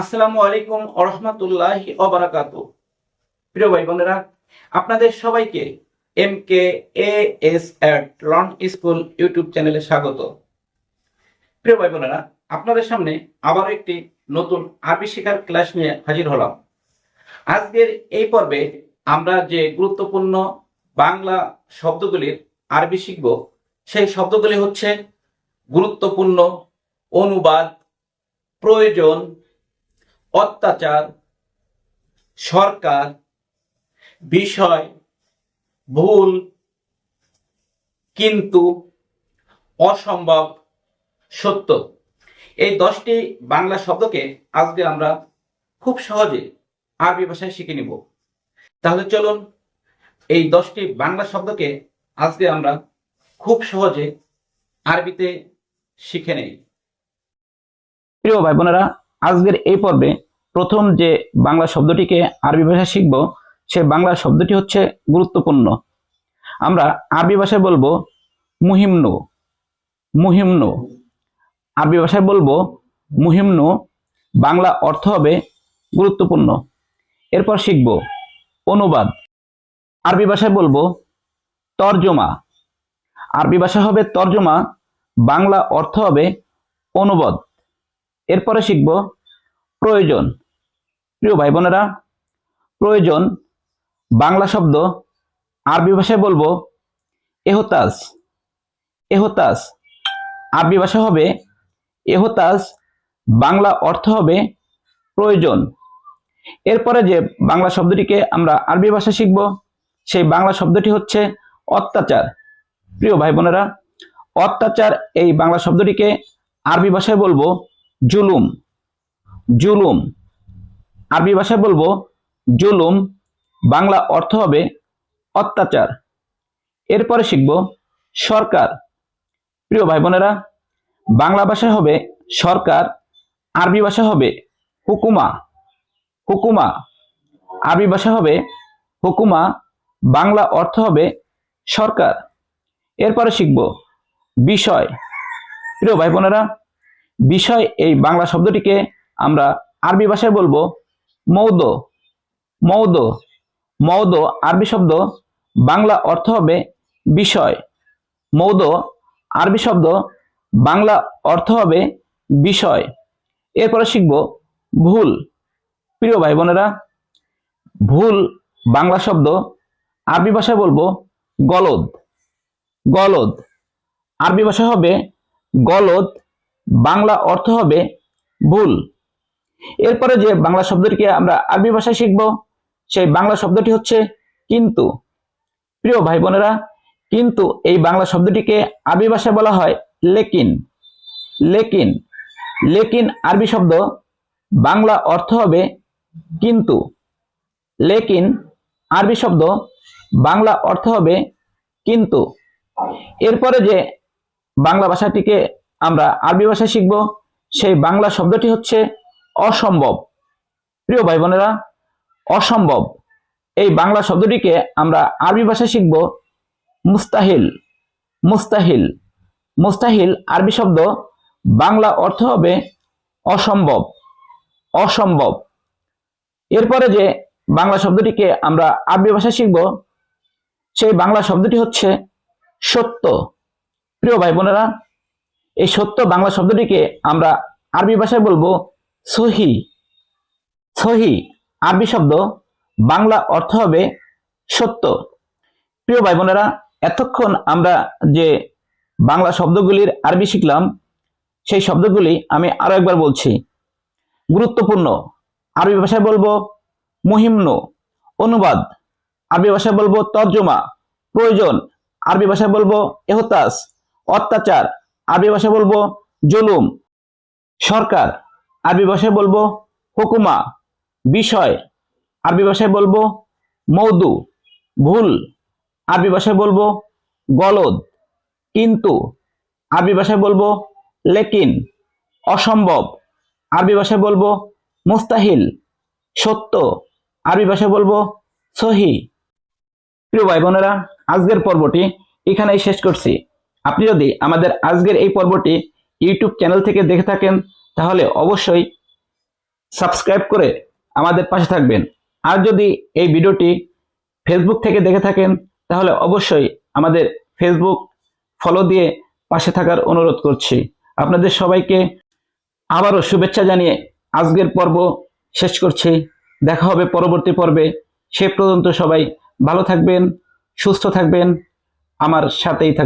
আসসালামু আলাইকুম আরহামতুল্লাহ অবরাকাত প্রিয় ভাই বোনেরা আপনাদের সবাইকে M K A S at lawn school YouTube চ্যানেলে স্বাগত। প্রিয় ভাই বোনেরা আপনাদের সামনে আবার একটি নতুন আরবি শেখার ক্লাস নিয়ে হাজির হলাম। আজকের এই পর্বে আমরা যে গুরুত্বপূর্ণ বাংলা শব্দগুলির আরবি শিখব, সেই শব্দগুলি হচ্ছে গুরুত্বপূর্ণ, অনুবাদ, প্রয়োজন অত্যাচার, সরকার, বিষয়, ভুল, কিন্তু অসম্ভব সত্য। এই দশটি বাংলা শব্দকে আজকে আমরা খুব সহজে আরবি ভাষায় শিখে নিব। তাহলে চলুন এই দশটি বাংলা শব্দকে আজকে আমরা খুব সহজে আরবিতে শিখে নেই। প্রিয় ভাই বোনেরা, আজকের এই পর্বে প্রথম যে বাংলা শব্দটিকে আরবি ভাষায় শিখব, সে বাংলা শব্দটি হচ্ছে গুরুত্বপূর্ণ। আমরা আরবি ভাষায় বলব মুহিমনু মুহিমনু। আরবি ভাষায় বলব মুহিমনু, বাংলা অর্থ হবে গুরুত্বপূর্ণ। এরপর শিখব অনুবাদ। আরবি ভাষায় বলব তর্জমা। আরবি ভাষা হবে তর্জমা, বাংলা অর্থ হবে অনুবাদ। এরপরে শিখব প্রয়োজন। প্রিয় ভাই বোনেরা প্রয়োজন বাংলা শব্দ, আরবি ভাষায় বলব এহতাজ। এহতাজ, আরবি ভাষা হবে এহতাজ, বাংলা অর্থ হবে প্রয়োজন। এরপরে যে বাংলা শব্দটিকে আমরা আরবি ভাষা শিখব, সেই বাংলা শব্দটি হচ্ছে অত্যাচার। প্রিয় ভাই বোনেরা অত্যাচার এই বাংলা শব্দটিকে আরবি ভাষায় বলব জুলুম। জুলুম। আরবি ভাষায় বলব, জুলুম, বাংলা অর্থ হবে অত্যাচার। এরপরে শিখব, সরকার। প্রিয় ভাই বোনেরা বাংলা ভাষায় হবে সরকার, আরবি ভাষা হবে হুকুমা। হুকুমা, আরবি ভাষা হবে হুকুমা, বাংলা অর্থ হবে সরকার। এরপরে শিখব, বিষয়। প্রিয় ভাই বোনেরা বিষয় এই বাংলা শব্দটিকে আমরা আরবি ভাষায় বলব মৌদ। মৌদ। মৌদ আরবি শব্দ, বাংলা অর্থ হবে বিষয়। মৌদ আরবি শব্দ, বাংলা অর্থ হবে বিষয়। এরপরে শিখব ভুল। প্রিয় ভাই বোনেরা ভুল বাংলা শব্দ, আরবি ভাষায় বলব গলদ। গলদ। আরবি ভাষা হবে গলদ, বাংলা অর্থ হবে ভুল। এরপরে যে বাংলা শব্দটিকে আমরা আরবি ভাষায় শিখব, সেই বাংলা শব্দটি হচ্ছে কিন্তু। প্রিয় ভাই বোনেরা কিন্তু এই বাংলা শব্দটিকে আরবি ভাষায় বলা হয় লেকিন। লেকিন লেকিন আরবি শব্দ, বাংলা অর্থ হবে কিন্তু। লেকিন আরবি শব্দ, বাংলা অর্থ হবে কিন্তু। এরপরে যে বাংলা ভাষাটিকে আমরা আরবি ভাষায় শিখব, সেই বাংলা শব্দটি হচ্ছে অসম্ভব। প্রিয় ভাই বোনেরা অসম্ভব। এই বাংলা শব্দটিকে আমরা আরবি ভাষায় শিখব মুস্তাহিল। মুস্তাহিল। মুস্তাহিল আরবি শব্দ বাংলা অর্থ হবে অসম্ভব। অসম্ভব। এরপরে যে বাংলা শব্দটিকে আমরা আরবি ভাষায় শিখব, সেই বাংলা শব্দটি হচ্ছে সত্য। প্রিয় ভাই বোনেরা এই সত্য বাংলা শব্দটিকে আমরা আরবি ভাষায় বলব সহি সহি, আরবি শব্দ, বাংলা অর্থ হবে সত্য। প্রিয় ভাই বোনেরা এতক্ষণ আমরা যে বাংলা শব্দগুলির আরবি শিখলাম, সেই শব্দগুলি আমি আরও একবার বলছি। গুরুত্বপূর্ণ। আরবি ভাষায় বলব মুহিম্ন, অনুবাদ। আরবি ভাষায় বলব তর্জমা, প্রয়োজন। আরবি ভাষায় বলব এহতাস, অত্যাচার। আরবি ভাষায় বলব জুলুম, সরকার। আরবি ভাষায় বলব হুকুমা, বিষয়। আরবি ভাষায় বলব মৌদু, ভুল। আরবি ভাষায় বলব গলদ, কিন্তু। আরবি ভাষায় বলব লেকিন, অসম্ভব। আরবি ভাষায় বলব মুস্তাহিল, সত্য। আরবি ভাষায় বলব সহি। প্রিয় ভাই বোনেরা আজকের পর্বটি এখানেই শেষ করছি। আপনি যদি আমাদের আজকের এই পর্বটি ইউটিউব চ্যানেল থেকে দেখে থাকেন তাহলে অবশ্যই সাবস্ক্রাইব করে আমাদের পাশে থাকবেন। আর যদি এই ভিডিওটি ফেসবুক থেকে দেখে থাকেন, তাহলে অবশ্যই আমাদের ফেসবুক ফলো দিয়ে পাশে থাকার অনুরোধ করছি। আপনাদের সবাইকে আবারও শুভেচ্ছা জানিয়ে আজকের পর্ব শেষ করছি। দেখা হবে পরবর্তী পর্বে। সে পর্যন্ত সবাই ভালো থাকবেন, সুস্থ থাকবেন। আমার সাথেই থাকবেন।